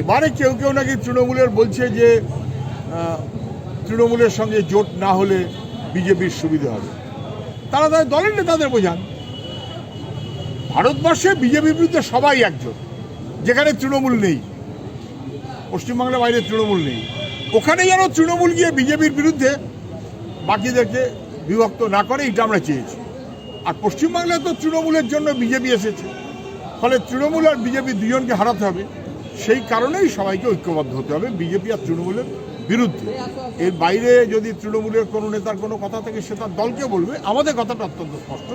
এবারে কেউ কেউ নাকি তৃণমূলের বলছে যে তৃণমূলের সঙ্গে জোট না হলে বিজেপির সুবিধা হবে। তারা তাদের দলের নেতাদের বোঝান। ভারতবর্ষে বিজেপির বিরুদ্ধে সবাই একজন যেখানে তৃণমূল নেই। পশ্চিমবাংলার বাইরে তৃণমূল নেই। ওখানে যেন তৃণমূল গিয়ে বিজেপির বিরুদ্ধে বাকিদেরকে বিভক্ত না করে, এটা আমরা চেয়েছি। আর পশ্চিমবাংলায় তো তৃণমূলের জন্য বিজেপি এসেছে। ফলে তৃণমূল আর বিজেপি দুজনকে হারাতে হবে। সেই কারণেই সবাইকে ঐক্যবদ্ধ হতে হবে, বিজেপি আর তৃণমূলের বিরুদ্ধে। এর বাইরে যদি তৃণমূলের কোনো নেতার কোনো কথা থাকে, সে তার দলকে বলবে। আমাদের কথাটা অত্যন্ত স্পষ্ট।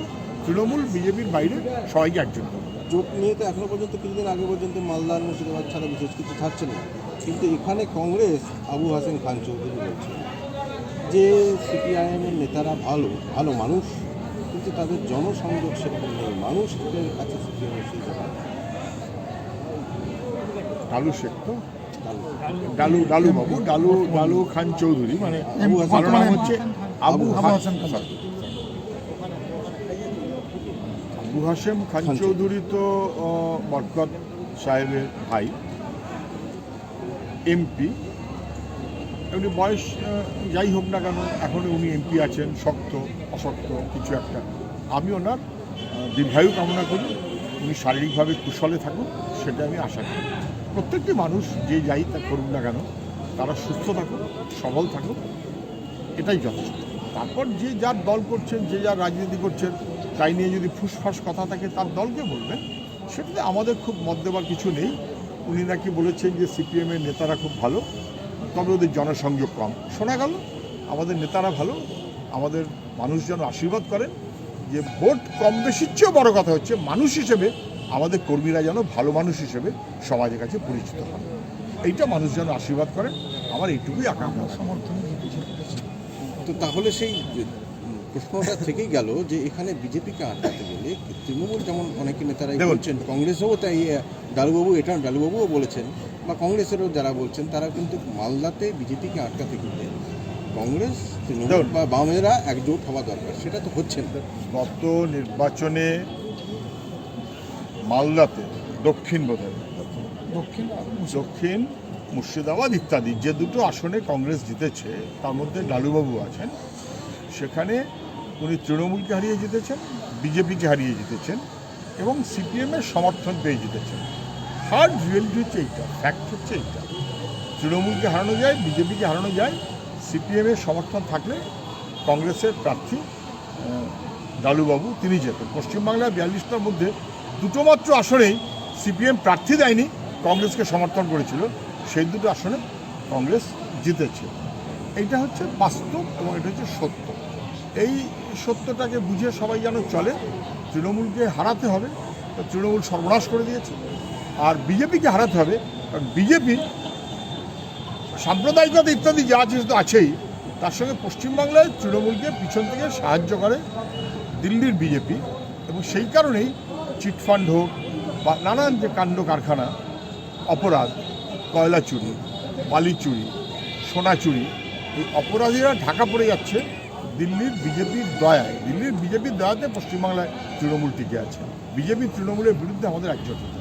তৃণমূল, বিজেপির বাইরে সবাইকে একজন জোট নিয়ে তো এখনও পর্যন্ত কিছুদিন আগে পর্যন্ত মালদা আর মুর্শিদাবাদ ছাড়া বিশেষ কিছু থাকছে না। কিন্তু এখানে কংগ্রেস, আবু হাসেন খান চৌধুরী বলছে যে সিপিআইএমের নেতারা ভালো ভালো মানুষ, কিন্তু তাদের জনসংযোগ সেরকম নেই। মানুষের কাছে সিপিআইএম সেই। ডালু শেখ তো ডালু ডালু বাবু ডালু ডালু খান চৌধুরী মানে ভালো নাম হচ্ছে আবু হাসান খান। আবু হাসেম খান চৌধুরী তো বরকত সাহেবের ভাই এমপি। এমনি বয়স যাই হোক না কেন এখন উনি এমপি আছেন শক্ত অশক্ত কিছু একটা। আমি ওনার দীর্ঘায়ু কামনা করি উনি শারীরিকভাবে কুশলে থাকুন সেটা আমি আশা করি। প্রত্যেকটি মানুষ যে যাই তা করুক না কেন, তারা সুস্থ থাকুক, সবল থাকুক, এটাই যথেষ্ট। তারপর যে যার দল করছেন, যে যার রাজনীতি করছেন, তাই নিয়ে যদি ফুসফাস কথা থাকে, তার দলকে বলবেন, সেটাতে আমাদের খুব মত দেওয়ার কিছু নেই। উনি নাকি বলেছেন যে সিপিএমের নেতারা খুব ভালো, তবে ওদের জনসংযোগ কম। শোনা গেল, আমাদের নেতারা ভালো, আমাদের মানুষ যেন আশীর্বাদ করেন, যে ভোট কম বেশির চেয়েও বড় কথা হচ্ছে, মানুষ হিসেবে আমাদের কর্মীরা যেন ভালো মানুষ হিসেবে সমাজের কাছে পরিচিত হন। এইটা মানুষ যেন আশীর্বাদ করেন আমার এইটুকুই আকাঙ্ক্ষা। সমর্থন তো তাহলে সেই প্রশ্নটা থেকেই গেল যে এখানে বিজেপিকে আটকাতে গেলে তৃণমূল যেমন অনেকে নেতারাই বলছেন কংগ্রেসও তাই ডালুবাবু এটা ডালুবাবুও বলেছেন বা কংগ্রেসেরও যারা বলছেন তারা কিন্তু মালদাতে বিজেপিকে আটকাতে গেলে কংগ্রেস তৃণমূল। বা বামেরা একজোট হওয়া দরকার। সেটা তো হচ্ছে না। গত নির্বাচনে মালদাতে দক্ষিণ বোধহয় দক্ষিণ দক্ষিণ মুর্শিদাবাদ ইত্যাদি যে দুটো আসনে কংগ্রেস জিতেছে তার মধ্যে লালুবাবু আছেন। সেখানে উনি তৃণমূলকে হারিয়ে জিতেছেন বিজেপিকে হারিয়ে জিতেছেন এবং সিপিএমের সমর্থন পেয়ে জিতেছেন। হার্ড রিয়েলিটি হচ্ছে এইটা ফ্যাক্ট হচ্ছে এইটা। তৃণমূলকে হারানো যায় বিজেপিকে হারানো যায় সিপিএমের সমর্থন থাকলে কংগ্রেসের প্রার্থী লালুবাবু তিনি যেতেন। পশ্চিমবাংলার বিয়াল্লিশটার মধ্যে দুটো মাত্র আসনেই সিপিএম প্রার্থী দেয়নি, কংগ্রেসকে সমর্থন করেছিল। সেই দুটো আসনে কংগ্রেস জিতেছে। এইটা হচ্ছে বাস্তব এবং এটা হচ্ছে সত্য। এই সত্যটাকে বুঝে সবাই যেন চলে, তৃণমূলকে হারাতে হবে তৃণমূল সর্বনাশ করে দিয়েছে। আর বিজেপিকে হারাতে হবে, কারণ বিজেপি সাম্প্রদায়িকতা ইত্যাদি যা আছে তো আছেই, তার সঙ্গে পশ্চিমবাংলায় তৃণমূলকে পিছন থেকে সাহায্য করে দিল্লির বিজেপি। এবং সেই কারণেই চিটফান্ড হোক বা নানান যে কাণ্ড কারখানা, অপরাধ, কয়লা চুরি, বালি চুরি, সোনা চুরি, এই অপরাধীরা ঢাকা পড়ে যাচ্ছে, দিল্লির বিজেপির দয়ায় দিল্লির বিজেপির দয়াতে পশ্চিমবাংলায় তৃণমূল টিকে আছে বিজেপি তৃণমূলের বিরুদ্ধে আমাদের একজোট হতে।